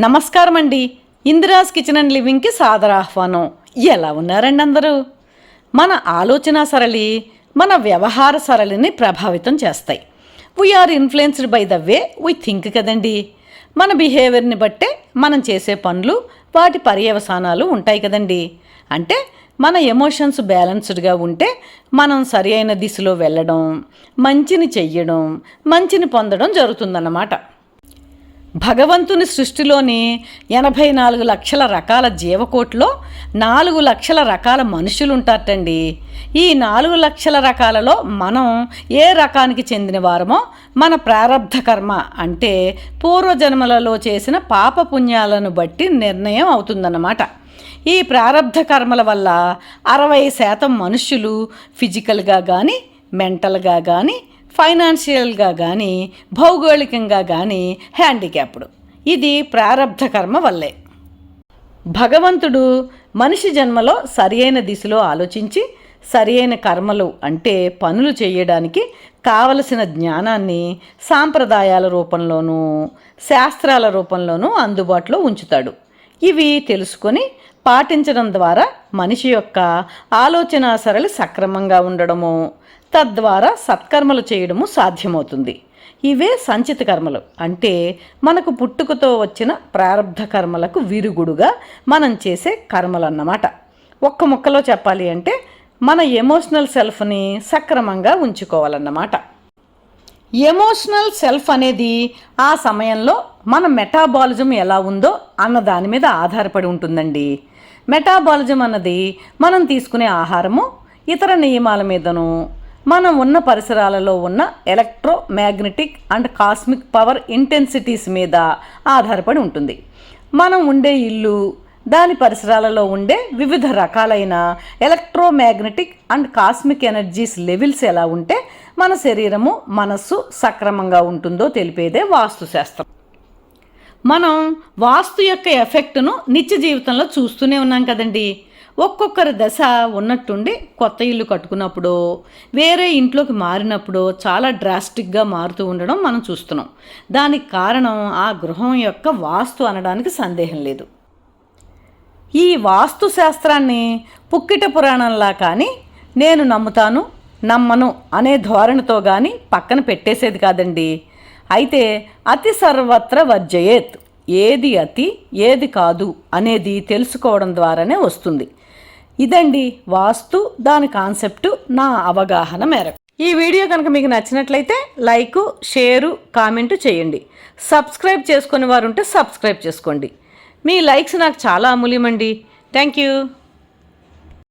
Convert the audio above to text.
నమస్కారం అండి Indira's kitchen and లివింగ్కి సాదర ఆహ్వానం. ఎలా ఉన్నారండి అందరూ? మన ఆలోచన సరళి మన వ్యవహార సరళిని ప్రభావితం చేస్తాయి. We're influenced by the way we think కదండి. మన బిహేవియర్ని బట్టే మనం చేసే పనులు వాటి పర్యవసానాలు ఉంటాయి కదండి. అంటే మన ఎమోషన్స్ బ్యాలెన్స్డ్గా ఉంటే మనం సరి అయిన దిశలో వెళ్ళడం మంచిని చెయ్యడం మంచిని పొందడం జరుగుతుందన్నమాట. భగవంతుని సృష్టిలోని ఎనభై నాలుగు లక్షల రకాల జీవకోట్లో నాలుగు లక్షల రకాల మనుషులు ఉంటారటండి ఈ నాలుగు లక్షల రకాలలో మనం ఏ రకానికి చెందిన వారమో మన ప్రారబ్ధ కర్మ అంటే పూర్వజన్మలలో చేసిన పాపపుణ్యాలను బట్టి నిర్ణయం అవుతుందన్నమాట. ఈ ప్రారబ్ధ కర్మల వల్ల అరవై శాతం మనుషులు ఫిజికల్గా కానీ మెంటల్గా కానీ ఫైనాన్షియల్గా కానీ భౌగోళికంగా కానీ హ్యాండిక్యాప్డ్. ఇది ప్రారబ్ధ కర్మ వల్లే. భగవంతుడు మనిషి జన్మలో సరి అయిన దిశలో ఆలోచించి సరి అయిన కర్మలు అంటే పనులు చేయడానికి కావలసిన జ్ఞానాన్ని సాంప్రదాయాల రూపంలోనూ శాస్త్రాల రూపంలోనూ అందుబాటులో ఉంచుతాడు. ఇవి తెలుసుకొని పాటించడం ద్వారా మనిషి యొక్క ఆలోచన సరళి సక్రమంగా ఉండడము తద్వారా సత్కర్మలు చేయడము సాధ్యమవుతుంది. ఇవే సంచిత కర్మలు. అంటే మనకు పుట్టుకతో వచ్చిన ప్రారంధ కర్మలకు విరుగుడుగా మనం చేసే కర్మలు అన్నమాట ఒక్క ముక్కలో చెప్పాలి అంటే మన ఎమోషనల్ సెల్ఫ్ని సక్రమంగా ఉంచుకోవాలన్నమాట. ఎమోషనల్ సెల్ఫ్ అనేది ఆ సమయంలో మన మెటాబాలిజం ఎలా ఉందో అన్న దాని మీద ఆధారపడి ఉంటుందండి. మెటాబాలిజం అన్నది మనం తీసుకునే ఆహారము ఇతర నియమాల మీదను మనం ఉన్న పరిసరాలలో ఉన్న electro magnetic and cosmic power intensities మీద ఆధారపడి ఉంటుంది. మనం ఉండే ఇల్లు దాని పరిసరాలలో ఉండే వివిధ రకాలైన electromagnetic and cosmic energies levels ఎలా ఉంటే మన శరీరము మనస్సు సక్రమంగా ఉంటుందో తెలిపేదే వాస్తుశాస్త్రం మనం వాస్తు యొక్క ఎఫెక్ట్ను నిత్య జీవితంలో చూస్తూనే ఉన్నాం కదండీ. ఒక్కొక్కరి దశ ఉన్నట్టుండి కొత్త ఇల్లు కట్టుకున్నప్పుడు వేరే ఇంట్లోకి మారినప్పుడు చాలా డ్రాస్టిక్గా మారుతూ ఉండడం మనం చూస్తున్నాం. దానికి కారణం ఆ గృహం యొక్క వాస్తు అనడానికి సందేహం లేదు. ఈ వాస్తు శాస్త్రాన్ని పుక్కిట పురాణంలా కానీ నేను నమ్ముతాను నమ్మను అనే ధోరణితో కానీ పక్కన పెట్టేసేది కాదండి. అయితే అతి సర్వత్ర వర్జయేత్. ఏది అతి ఏది కాదు అనేది తెలుసుకోవడం ద్వారానే వస్తుంది. ఇదండి వాస్తు దాని కాన్సెప్టు నా అవగాహన మేరకు. ఈ వీడియో కనుక మీకు నచ్చినట్లయితే లైకు షేరు కామెంటు చేయండి. సబ్స్క్రైబ్ చేసుకునే వారు ఉంటే సబ్స్క్రైబ్ చేసుకోండి. మీ లైక్స్ నాకు చాలా అమూల్యమండి. Thank you.